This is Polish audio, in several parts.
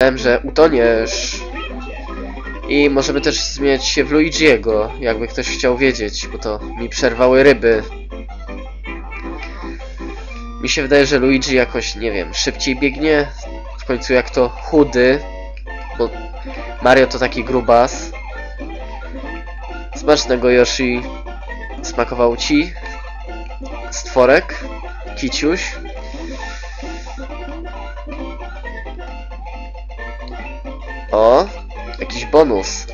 Myślałem, że utoniesz. I możemy też zmieniać się w Luigiego, jakby ktoś chciał wiedzieć, bo to mi przerwały ryby. Mi się wydaje, że Luigi jakoś, nie wiem, szybciej biegnie. W końcu jak to chudy, bo Mario to taki grubas. Smacznego Yoshi. Smakował ci? Stworek? Kiciuś? O, jakiś bonus.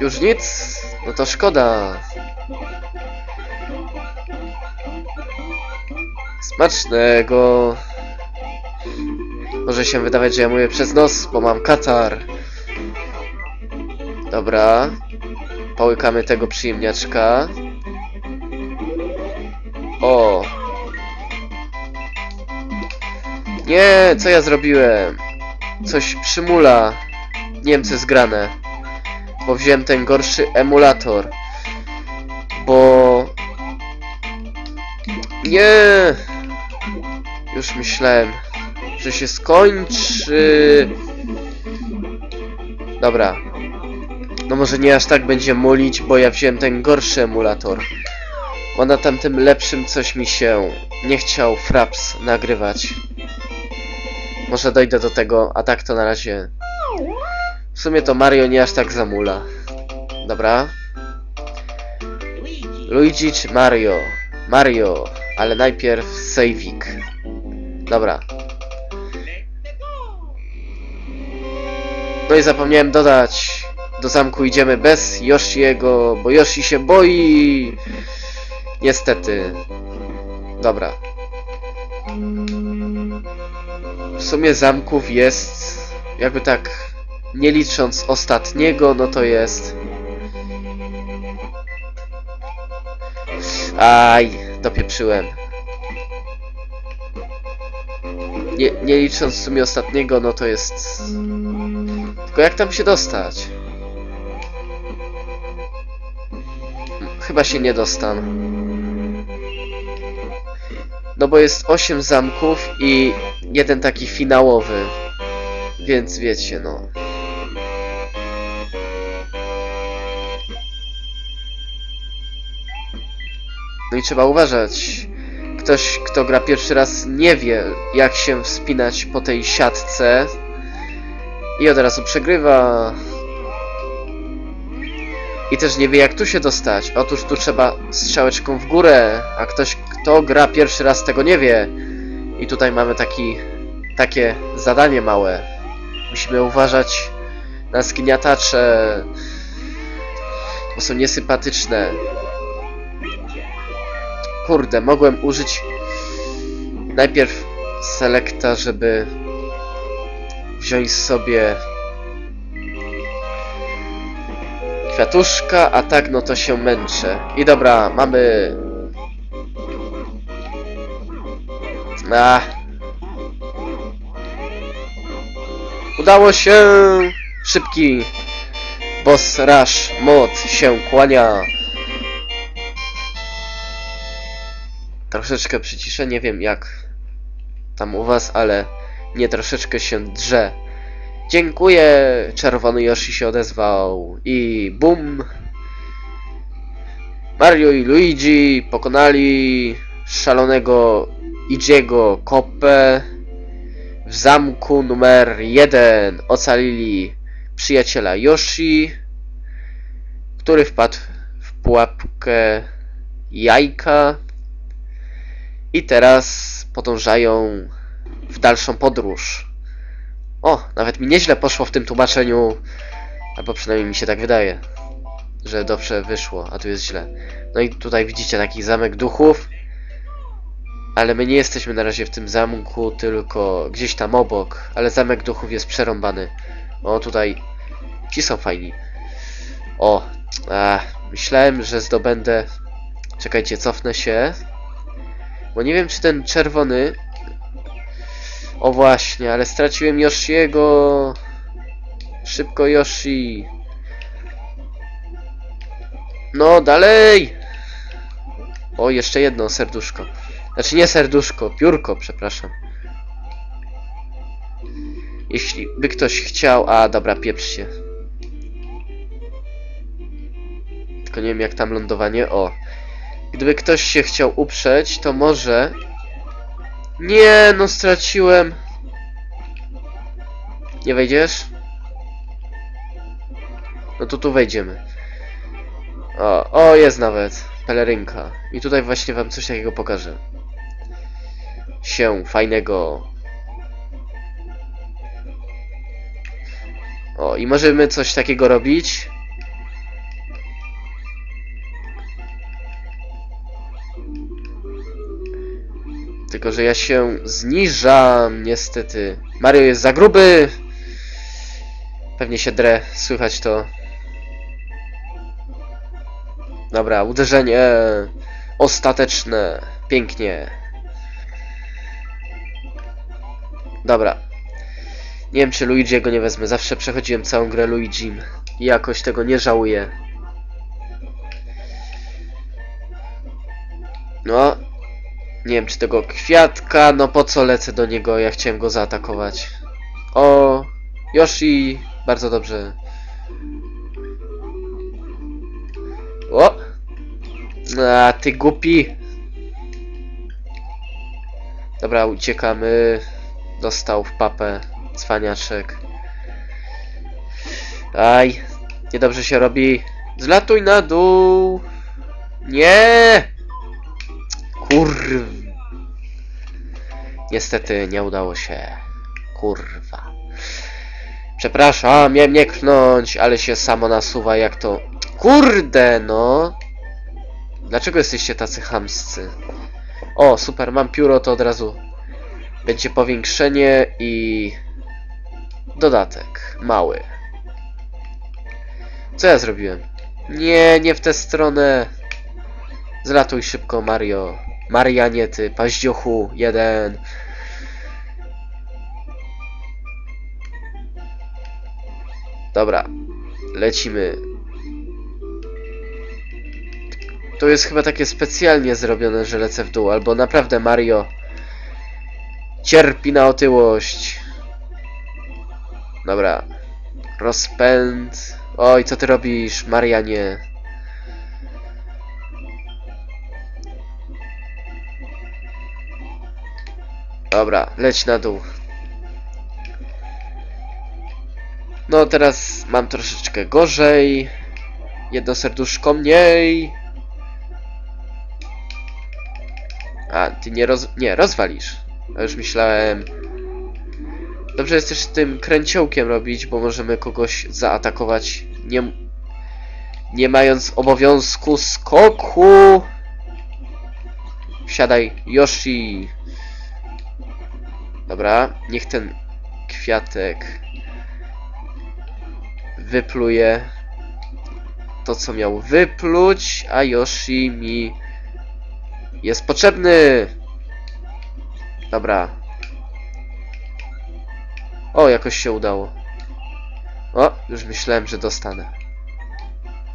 Już nic? No to szkoda. Smacznego. Może się wydawać, że ja mówię przez nos, bo mam katar. Dobra. Połykamy tego przyjemniaczka. O. Nie, co ja zrobiłem? Coś przymula. Nie wiem co jest grane. Bo wziąłem ten gorszy emulator. Bo... Nie! Już myślałem, że się skończy. Dobra. No może nie aż tak będzie mulić, bo ja wziąłem ten gorszy emulator. Bo na tamtym lepszym coś mi się nie chciał Fraps nagrywać. Może dojdę do tego, a tak to na razie... W sumie to Mario nie aż tak zamula. Dobra. Luigi czy Mario? Mario, ale najpierw saveik. Dobra. No i zapomniałem dodać. Do zamku idziemy bez Yoshiego, bo Yoshi się boi. Niestety. Dobra. W sumie zamków jest, jakby tak, nie licząc ostatniego, no to jest... Aj, dopieprzyłem. Nie, nie licząc w sumie ostatniego, no to jest... Tylko jak tam się dostać? Chyba się nie dostanę. No bo jest 8 zamków i jeden taki finałowy. Więc wiecie, no. No i trzeba uważać. Ktoś, kto gra pierwszy raz, nie wie, jak się wspinać po tej siatce. I od razu przegrywa. I też nie wie, jak tu się dostać. Otóż tu trzeba strzałeczką w górę, a ktoś, kto gra pierwszy raz, tego nie wie. I tutaj mamy taki, takie zadanie małe. Musimy uważać na zgniatacze, bo są niesympatyczne. Kurde, mogłem użyć najpierw selekta, żeby wziąć sobie kwiatuszka, a tak no to się męczę. I dobra, mamy... A. Udało się! Szybki boss rush mod się kłania. Troszeczkę przyciszę, nie wiem jak tam u was, ale nie troszeczkę się drze. Dziękuję! Czerwony Yoshi się odezwał i bum! Mario i Luigi pokonali szalonego Idziego Koppę w zamku numer 1. Ocalili przyjaciela Yoshi, który wpadł w pułapkę jajka i teraz podążają w dalszą podróż. O, nawet mi nieźle poszło w tym tłumaczeniu. Albo przynajmniej mi się tak wydaje, że dobrze wyszło, a tu jest źle. No i tutaj widzicie taki zamek duchów. Ale my nie jesteśmy na razie w tym zamku, tylko gdzieś tam obok. Ale zamek duchów jest przerąbany. O, tutaj ci są fajni. O, a, myślałem, że zdobędę... Czekajcie, cofnę się. Bo nie wiem, czy ten czerwony o właśnie, ale straciłem Yoshiego. Szybko Yoshi. No, dalej! O, jeszcze jedno serduszko. Znaczy nie serduszko, piórko, przepraszam. Jeśli by ktoś chciał... A, dobra, pieprz się. Tylko nie wiem jak tam lądowanie. O. Gdyby ktoś się chciał uprzeć, to może... Nie, no straciłem. Nie wejdziesz? No to tu wejdziemy. O, o jest nawet. Pelerynka. I tutaj właśnie wam coś takiego pokażę. Się fajnego. O, i możemy coś takiego robić. Że ja się zniżam, niestety. Mario jest za gruby. Pewnie się drę, słychać to. Dobra, uderzenie ostateczne. Pięknie. Dobra. Nie wiem, czy Luigi'ego nie wezmę. Zawsze przechodziłem całą grę Luigi'm. I jakoś tego nie żałuję. No. Nie wiem, czy tego kwiatka. No po co lecę do niego? Ja chciałem go zaatakować. O, Yoshi. Bardzo dobrze. O! A, ty głupi. Dobra, uciekamy. Dostał w papę cwaniaczek. Aj, niedobrze się robi. Zlatuj na dół. Nie! Kurw. Niestety nie udało się. Kurwa. Przepraszam, miałem nie knąć, ale się samo nasuwa jak to... Kurde, no! Dlaczego jesteście tacy chamscy? O, super, mam pióro, to od razu będzie powiększenie i... Dodatek. Mały. Co ja zrobiłem? Nie, nie w tę stronę. Zlatuj szybko, Mario. Marianie, ty, paździochu, jeden. Dobra, lecimy. To jest chyba takie specjalnie zrobione, że lecę w dół, albo naprawdę Mario cierpi na otyłość. Dobra. Rozpęd. Oj, co ty robisz, Marianie? Dobra, leć na dół. No teraz mam troszeczkę gorzej. Jedno serduszko mniej. A, ty nie roz... Nie, rozwalisz. A już myślałem... Dobrze jest też tym kręciołkiem robić, bo możemy kogoś zaatakować nie... Nie mając obowiązku skoku. Wsiadaj, Yoshi. Dobra, niech ten kwiatek wypluje to, co miał wypluć, a Yoshi mi jest potrzebny. Dobra. O, jakoś się udało. O, już myślałem, że dostanę.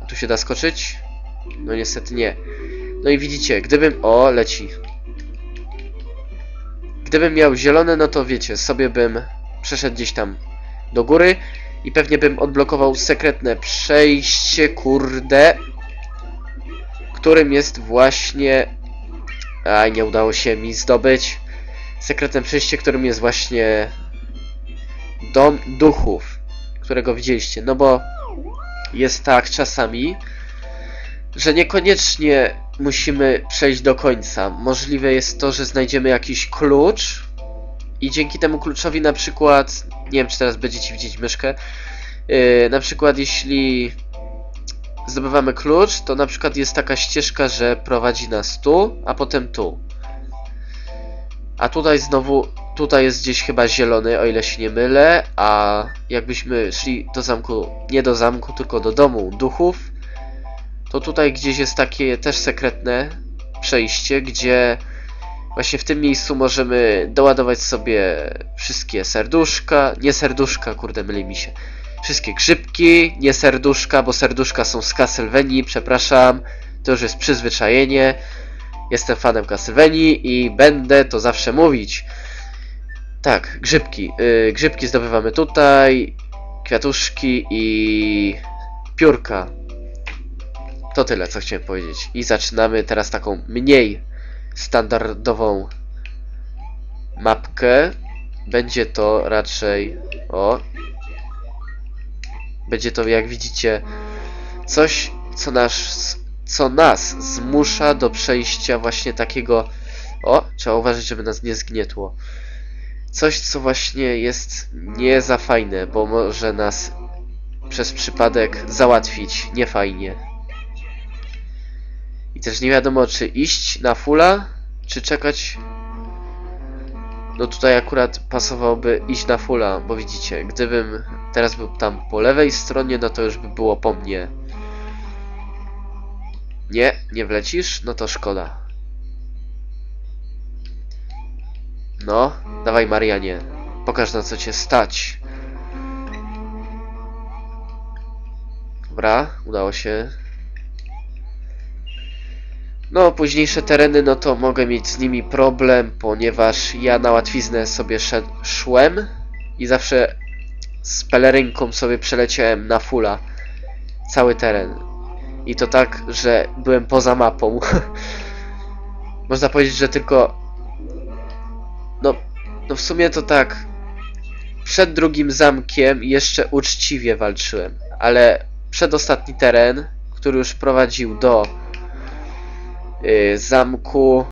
A tu się da skoczyć? No niestety nie. No i widzicie, gdybym... O, leci. Gdybym miał zielone, no to wiecie, sobie bym przeszedł gdzieś tam do góry i pewnie bym odblokował sekretne przejście, kurde, którym jest właśnie... A, nie udało się mi zdobyć. Sekretne przejście, którym jest właśnie dom duchów, którego widzieliście. No bo jest tak czasami, że niekoniecznie musimy przejść do końca. Możliwe jest to, że znajdziemy jakiś klucz i dzięki temu kluczowi na przykład, nie wiem czy teraz będziecie widzieć myszkę, yy, na przykład jeśli zdobywamy klucz, to na przykład jest taka ścieżka, że prowadzi nas tu, a potem tu. A tutaj znowu, tutaj jest gdzieś chyba zielony, o ile się nie mylę, a jakbyśmy szli do zamku, nie do zamku, tylko do domu duchów, to tutaj gdzieś jest takie też sekretne przejście, gdzie właśnie w tym miejscu możemy doładować sobie wszystkie serduszka, nie serduszka, kurde myli mi się, wszystkie grzybki, nie serduszka, bo serduszka są z Castlevanii, przepraszam, to już jest przyzwyczajenie, jestem fanem Castlevanii i będę to zawsze mówić. Tak, grzybki. Y, grzybki zdobywamy tutaj, kwiatuszki i piórka. To tyle, co chciałem powiedzieć. I zaczynamy teraz taką mniej standardową mapkę. Będzie to raczej... O! Będzie to, jak widzicie, coś, co nas, co nas zmusza do przejścia właśnie takiego... O! Trzeba uważać, żeby nas nie zgnietło. Coś, co właśnie jest nie za fajne, bo może nas przez przypadek załatwić niefajnie. I też nie wiadomo, czy iść na fulla, czy czekać. No tutaj akurat pasowałoby iść na fulla, bo widzicie, gdybym teraz był tam po lewej stronie, no to już by było po mnie. Nie, nie wlecisz? No to szkoda. No, dawaj Marianie. Pokaż na co cię stać. Dobra, udało się. No, późniejsze tereny, no to mogę mieć z nimi problem, ponieważ ja na łatwiznę sobie szłem i zawsze z pelerynką sobie przeleciałem na fulla cały teren. I to tak, że byłem poza mapą. Można powiedzieć, że tylko no, no w sumie to tak. Przed drugim zamkiem jeszcze uczciwie walczyłem, ale przedostatni teren, który już prowadził do zamku